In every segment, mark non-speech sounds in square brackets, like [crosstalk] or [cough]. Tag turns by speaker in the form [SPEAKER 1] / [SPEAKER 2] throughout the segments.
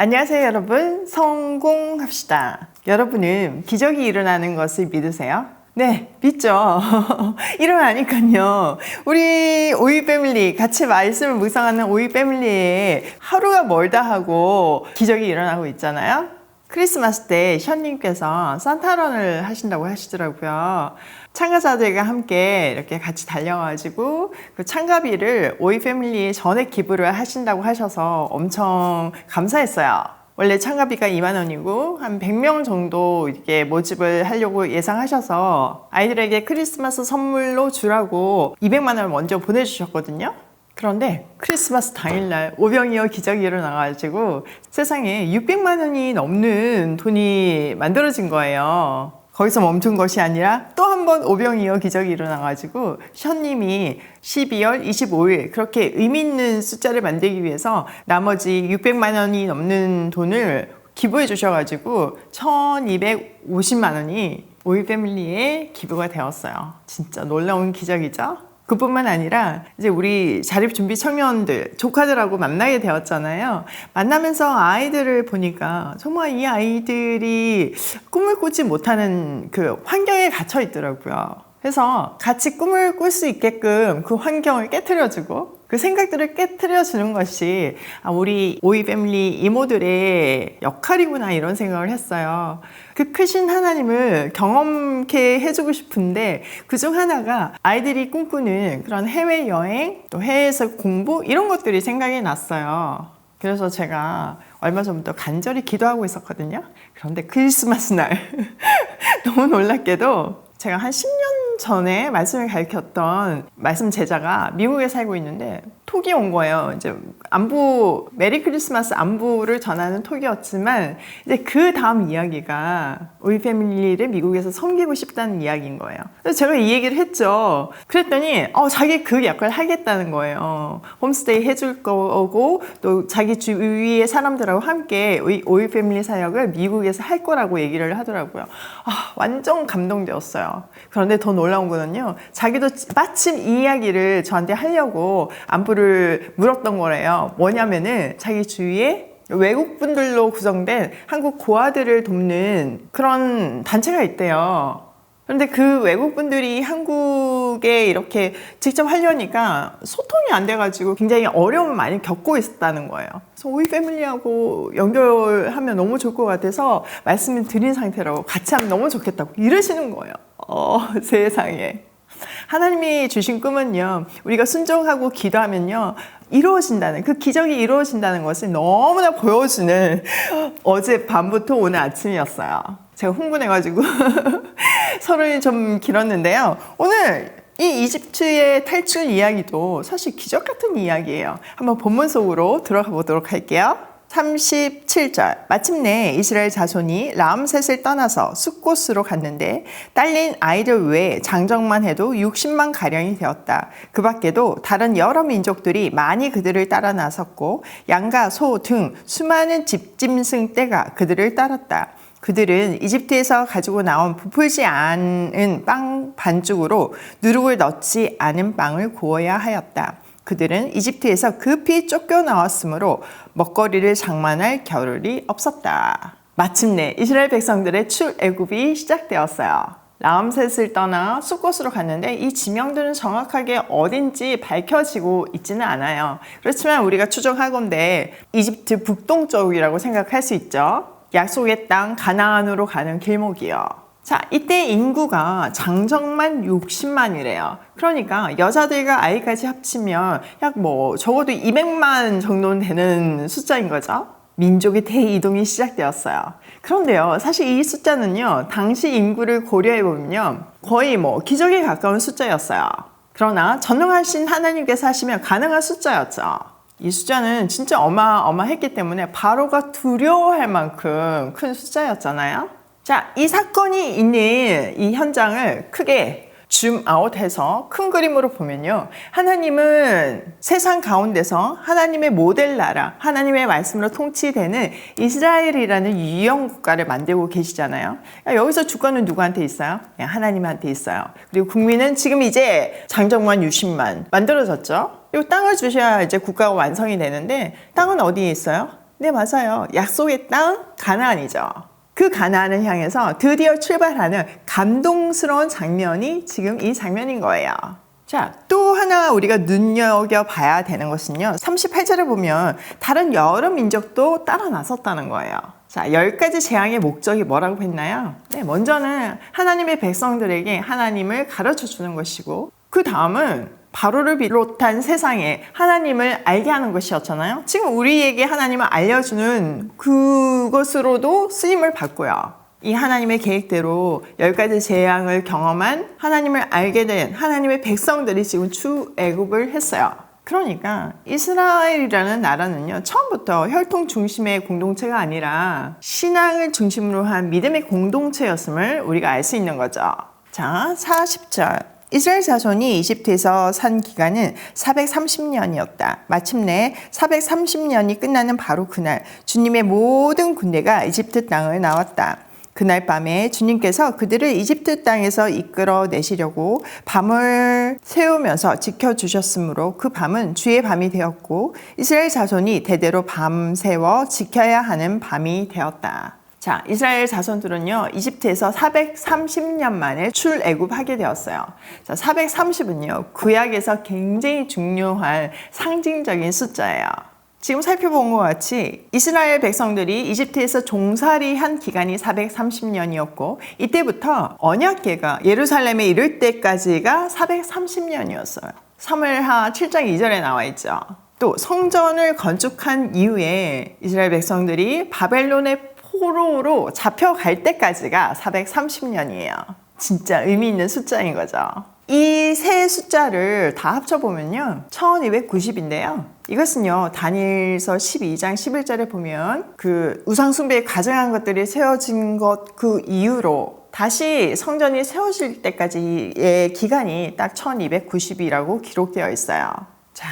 [SPEAKER 1] 안녕하세요, 여러분. 성공합시다. 여러분은 기적이 일어나는 것을 믿으세요? 네, 믿죠. [laughs] 일어나니까요. 우리 오이 패밀리, 같이 말씀을 묵상하는 오이 패밀리에 하루가 멀다 하고 기적이 일어나고 있잖아요. 크리스마스 때 션님께서 산타런을 하신다고 하시더라고요. 참가자들과 함께 이렇게 같이 달려가지고 그 참가비를 오이 패밀리에 전액 기부를 하신다고 하셔서 엄청 감사했어요. 원래 참가비가 2만 원이고 한 100명 정도 이렇게 모집을 하려고 예상하셔서 아이들에게 크리스마스 선물로 주라고 200만 원을 먼저 보내주셨거든요. 그런데 크리스마스 당일날 오병이어 기적이 일어나가지고 세상에 600만 원이 넘는 돈이 만들어진 거예요. 거기서 멈춘 것이 아니라 또 한 번 오병이어 기적이 일어나가지고 션님이 12월 25일 그렇게 의미 있는 숫자를 만들기 위해서 나머지 600만 원이 넘는 돈을 기부해 주셔가지고 1250만 원이 오일 패밀리에 기부가 되었어요. 진짜 놀라운 기적이죠? 그뿐만 아니라 이제 우리 자립 준비 청년들 조카들하고 만나게 되었잖아요. 만나면서 아이들을 보니까 정말 이 아이들이 꿈을 꾸지 못하는 그 환경에 갇혀 있더라고요. 그래서 같이 꿈을 꿀 수 있게끔 그 환경을 깨뜨려주고 그 생각들을 깨뜨려 주는 것이 아, 우리 오이 패밀리 이모들의 역할이구나 이런 생각을 했어요. 그 크신 하나님을 경험케 해주고 싶은데 그 중 하나가 아이들이 꿈꾸는 그런 해외 여행 또 해외에서 공부 이런 것들이 생각이 났어요. 그래서 제가 얼마 전부터 간절히 기도하고 있었거든요. 그런데 크리스마스 날 [laughs] 너무 놀랍게도 제가 한 10년 전에 말씀을 가르쳤던 말씀 제자가 미국에 살고 있는데 톡이 온 거예요. 이제 안부 메리 크리스마스 안부를 전하는 톡이었지만 이제 그 다음 이야기가 우리 패밀리를 미국에서 섬기고 싶다는 이야기인 거예요. 그래서 제가 이 얘기를 했죠. 그랬더니 어, 자기 그 역할을 하겠다는 거예요. 홈스테이 해줄 거고 또 자기 주위의 사람들하고 함께 오일 패밀리 사역을 미국에서 할 거라고 얘기를 하더라고요. 아, 완전 감동되었어요. 그런데 더 놀 라운 거는요. 자기도 마침 이 이야기를 저한테 하려고 안부를 물었던 거래요. 뭐냐면은 자기 주위에 외국 분들로 구성된 한국 고아들을 돕는 그런 단체가 있대요. 그런데 그 외국 분들이 한국에 이렇게 직접 하려니까 소통이 안 돼가지고 굉장히 어려움을 많이 겪고 있었다는 거예요. 그래서 오이 패밀리하고 연결하면 너무 좋을 것 같아서 말씀을 드린 상태로 같이 하면 너무 좋겠다고 이러시는 거예요. 어, [laughs] 세상에. 하나님이 주신 꿈은요, 우리가 순종하고 기도하면요, 이루어진다는, 그 기적이 이루어진다는 것을 너무나 보여주는 [laughs] 어제 밤부터 오늘 아침이었어요. 제가 흥분해가지고 [laughs] 서론이 좀 길었는데요. 오늘 이 이집트의 탈출 이야기도 사실 기적 같은 이야기예요. 한번 본문 속으로 들어가 보도록 할게요. 37절 마침내 이스라엘 자손이 라암셋을 떠나서 숫곳으로 갔는데 딸린 아이들 외에 장정만 해도 60만 가량이 되었다. 그 밖에도 다른 여러 민족들이 많이 그들을 따라 나섰고 양과 소 등 수많은 집짐승 떼가 그들을 따랐다. 그들은 이집트에서 가지고 나온 부풀지 않은 빵 반죽으로 누룩을 넣지 않은 빵을 구워야 하였다. 그들은 이집트에서 급히 쫓겨나왔으므로 먹거리를 장만할 겨를이 없었다. 마침내 이스라엘 백성들의 출애굽이 시작되었어요. 라암셋을 떠나 숫곳으로 갔는데 이 지명들은 정확하게 어딘지 밝혀지고 있지는 않아요. 그렇지만 우리가 추정하건대 이집트 북동쪽이라고 생각할 수 있죠. 약속의 땅 가나안으로 가는 길목이요. 자, 이때 인구가 장정만 60만이래요. 그러니까 여자들과 아이까지 합치면 약 뭐 적어도 200만 정도는 되는 숫자인 거죠. 민족의 대이동이 시작되었어요. 그런데요, 사실 이 숫자는요, 당시 인구를 고려해보면요, 거의 뭐 기적에 가까운 숫자였어요. 그러나 전능하신 하나님께서 하시면 가능한 숫자였죠. 이 숫자는 진짜 어마어마했기 때문에 바로가 두려워할 만큼 큰 숫자였잖아요. 자, 이 사건이 있는 이 현장을 크게 줌 아웃해서 큰 그림으로 보면요. 하나님은 세상 가운데서 하나님의 모델 나라, 하나님의 말씀으로 통치되는 이스라엘이라는 유형 국가를 만들고 계시잖아요. 여기서 주권은 누구한테 있어요? 네, 하나님한테 있어요. 그리고 국민은 지금 이제 장정만 60만 만들어졌죠. 이 땅을 주셔야 이제 국가가 완성이 되는데 땅은 어디에 있어요? 네, 맞아요. 약속의 땅 가나안이죠. 그 가나안을 향해서 드디어 출발하는 감동스러운 장면이 지금 이 장면인 거예요. 자, 또 하나 우리가 눈여겨봐야 되는 것은요. 38절을 보면 다른 여러 민족도 따라 나섰다는 거예요. 자, 열 가지 재앙의 목적이 뭐라고 했나요? 네, 먼저는 하나님의 백성들에게 하나님을 가르쳐 주는 것이고, 그 다음은 바로를 비롯한 세상에 하나님을 알게 하는 것이었잖아요. 지금 우리에게 하나님을 알려주는 그것으로도 쓰임을 받고요. 이 하나님의 계획대로 열 가지 재앙을 경험한 하나님을 알게 된 하나님의 백성들이 지금出애굽을 했어요. 그러니까 이스라엘이라는 나라는요 처음부터 혈통 중심의 공동체가 아니라 신앙을 중심으로 한 믿음의 공동체였음을 우리가 알 수 있는 거죠. 자, 40절. 이스라엘 자손이 이집트에서 산 기간은 430년이었다. 마침내 430년이 끝나는 바로 그날 주님의 모든 군대가 이집트 땅을 나왔다. 그날 밤에 주님께서 그들을 이집트 땅에서 이끌어 내시려고 밤을 세우면서 지켜주셨으므로 그 밤은 주의 밤이 되었고 이스라엘 자손이 대대로 밤새워 지켜야 하는 밤이 되었다. 자, 이스라엘 자손들은요, 이집트에서 430년 만에 출애굽하게 되었어요. 자, 430은요, 구약에서 굉장히 중요한 상징적인 숫자예요. 지금 살펴본 것 같이 이스라엘 백성들이 이집트에서 종살이 한 기간이 430년이었고 이때부터 언약계가 예루살렘에 이를 때까지가 430년이었어요. 3월하 7장 2절에 나와 있죠. 또 성전을 건축한 이후에 이스라엘 백성들이 바벨론의 포로로 잡혀갈 때까지가 430년이에요. 진짜 의미 있는 숫자인 거죠. 이 세 숫자를 다 합쳐보면요. 1290인데요. 이것은요, 다니엘서 12장 11절에 보면 그 우상숭배에 가증한 것들이 세워진 것 그 이후로 다시 성전이 세워질 때까지의 기간이 딱 1290이라고 기록되어 있어요. 자,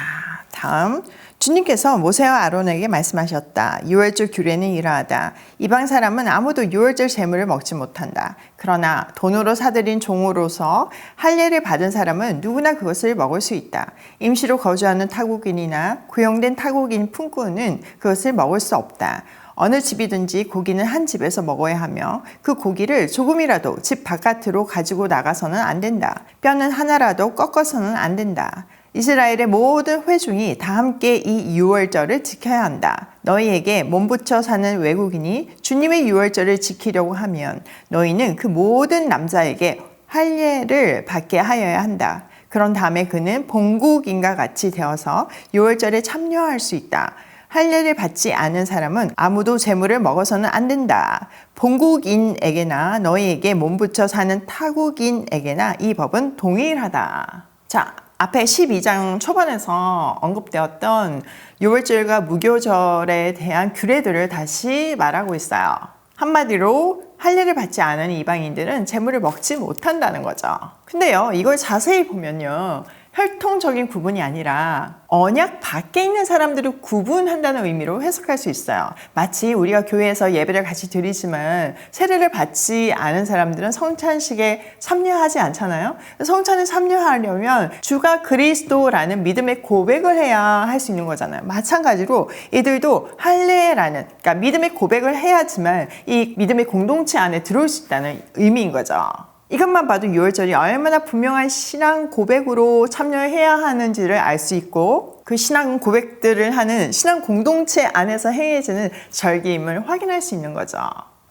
[SPEAKER 1] 다음. 주님께서 모세와 아론에게 말씀하셨다. 유월절 규례는 이러하다. 이방 사람은 아무도 유월절 제물을 먹지 못한다. 그러나 돈으로 사들인 종으로서 할례를 받은 사람은 누구나 그것을 먹을 수 있다. 임시로 거주하는 타국인이나 고용된 타국인 품꾼은 그것을 먹을 수 없다. 어느 집이든지 고기는 한 집에서 먹어야 하며 그 고기를 조금이라도 집 바깥으로 가지고 나가서는 안 된다. 뼈는 하나라도 꺾어서는 안 된다. 이스라엘의 모든 회중이 다 함께 이 유월절을 지켜야 한다. 너희에게 몸붙여 사는 외국인이 주님의 유월절을 지키려고 하면 너희는 그 모든 남자에게 할례를 받게 하여야 한다. 그런 다음에 그는 본국인과 같이 되어서 유월절에 참여할 수 있다. 할례를 받지 않은 사람은 아무도 재물을 먹어서는 안 된다. 본국인에게나 너희에게 몸붙여 사는 타국인에게나 이 법은 동일하다. 자, 앞에 12장 초반에서 언급되었던 유월절과 무교절에 대한 규례들을 다시 말하고 있어요. 한마디로 할례를 받지 않은 이방인들은 재물을 먹지 못한다는 거죠. 근데요, 이걸 자세히 보면요. 혈통적인 구분이 아니라 언약 밖에 있는 사람들을 구분한다는 의미로 해석할 수 있어요. 마치 우리가 교회에서 예배를 같이 드리지만 세례를 받지 않은 사람들은 성찬식에 참여하지 않잖아요. 성찬에 참여하려면 주가 그리스도라는 믿음의 고백을 해야 할 수 있는 거잖아요. 마찬가지로 이들도 할례라는 그러니까 믿음의 고백을 해야지만 이 믿음의 공동체 안에 들어올 수 있다는 의미인 거죠. 이것만 봐도 유월절이 얼마나 분명한 신앙 고백으로 참여해야 하는지를 알 수 있고 그 신앙 고백들을 하는 신앙 공동체 안에서 행해지는 절기임을 확인할 수 있는 거죠.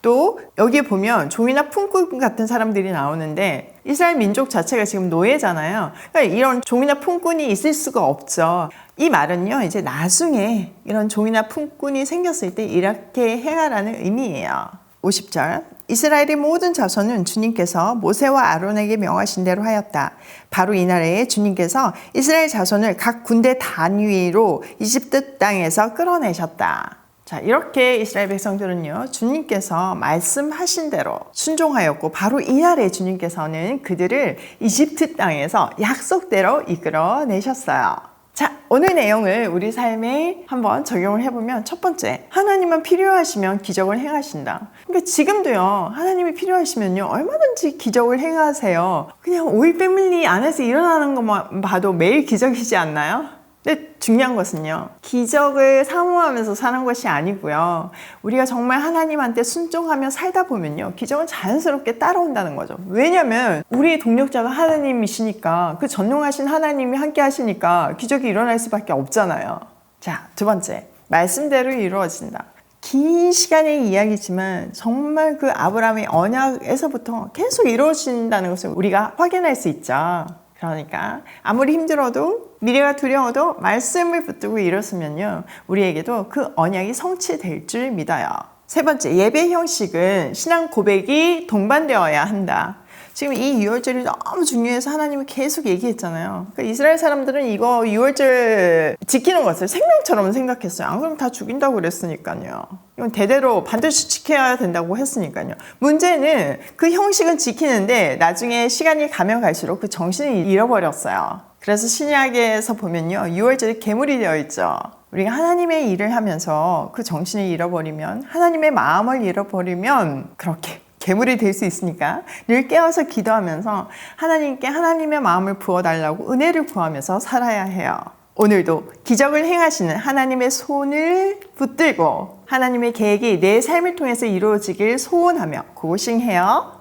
[SPEAKER 1] 또 여기에 보면 종이나 품꾼 같은 사람들이 나오는데 이스라엘 민족 자체가 지금 노예잖아요. 그러니까 이런 종이나 품꾼이 있을 수가 없죠. 이 말은요, 이제 나중에 이런 종이나 품꾼이 생겼을 때 이렇게 행하라는 의미예요. 50절. 이스라엘의 모든 자손은 주님께서 모세와 아론에게 명하신 대로 하였다. 바로 이날에 주님께서 이스라엘 자손을 각 군대 단위로 이집트 땅에서 끌어내셨다. 자, 이렇게 이스라엘 백성들은요, 주님께서 말씀하신 대로 순종하였고, 바로 이날에 주님께서는 그들을 이집트 땅에서 약속대로 이끌어 내셨어요. 자, 오늘 내용을 우리 삶에 한번 적용을 해보면 첫 번째, 하나님만 필요하시면 기적을 행하신다. 그러니까 지금도요, 하나님이 필요하시면요, 얼마든지 기적을 행하세요. 그냥 오일 패밀리 안에서 일어나는 것만 봐도 매일 기적이지 않나요? 근데 중요한 것은요, 기적을 사모하면서 사는 것이 아니고요. 우리가 정말 하나님한테 순종하며 살다 보면요, 기적은 자연스럽게 따라온다는 거죠. 왜냐면 우리의 동력자가 하나님이시니까 그 전능하신 하나님이 함께 하시니까 기적이 일어날 수밖에 없잖아요. 자, 두 번째. 말씀대로 이루어진다. 긴 시간의 이야기지만 정말 그 아브라함의 언약에서부터 계속 이루어진다는 것을 우리가 확인할 수 있죠. 그러니까 아무리 힘들어도 미래가 두려워도 말씀을 붙들고 일었으면요 우리에게도 그 언약이 성취될 줄 믿어요. 세 번째 예배 형식은 신앙 고백이 동반되어야 한다. 지금 이 유월절이 너무 중요해서 하나님이 계속 얘기했잖아요. 그러니까 이스라엘 사람들은 이거 유월절 지키는 것을 생명처럼 생각했어요. 안 그러면 다 죽인다고 그랬으니까요. 이건 대대로 반드시 지켜야 된다고 했으니까요. 문제는 그 형식은 지키는데 나중에 시간이 가면 갈수록 그 정신을 잃어버렸어요. 그래서 신약에서 보면요. 유월절이 괴물이 되어 있죠. 우리가 하나님의 일을 하면서 그 정신을 잃어버리면 하나님의 마음을 잃어버리면 그렇게 괴물이 될 수 있으니까 늘 깨어서 기도하면서 하나님께 하나님의 마음을 부어달라고 은혜를 구하면서 살아야 해요. 오늘도 기적을 행하시는 하나님의 손을 붙들고 하나님의 계획이 내 삶을 통해서 이루어지길 소원하며 고싱해요.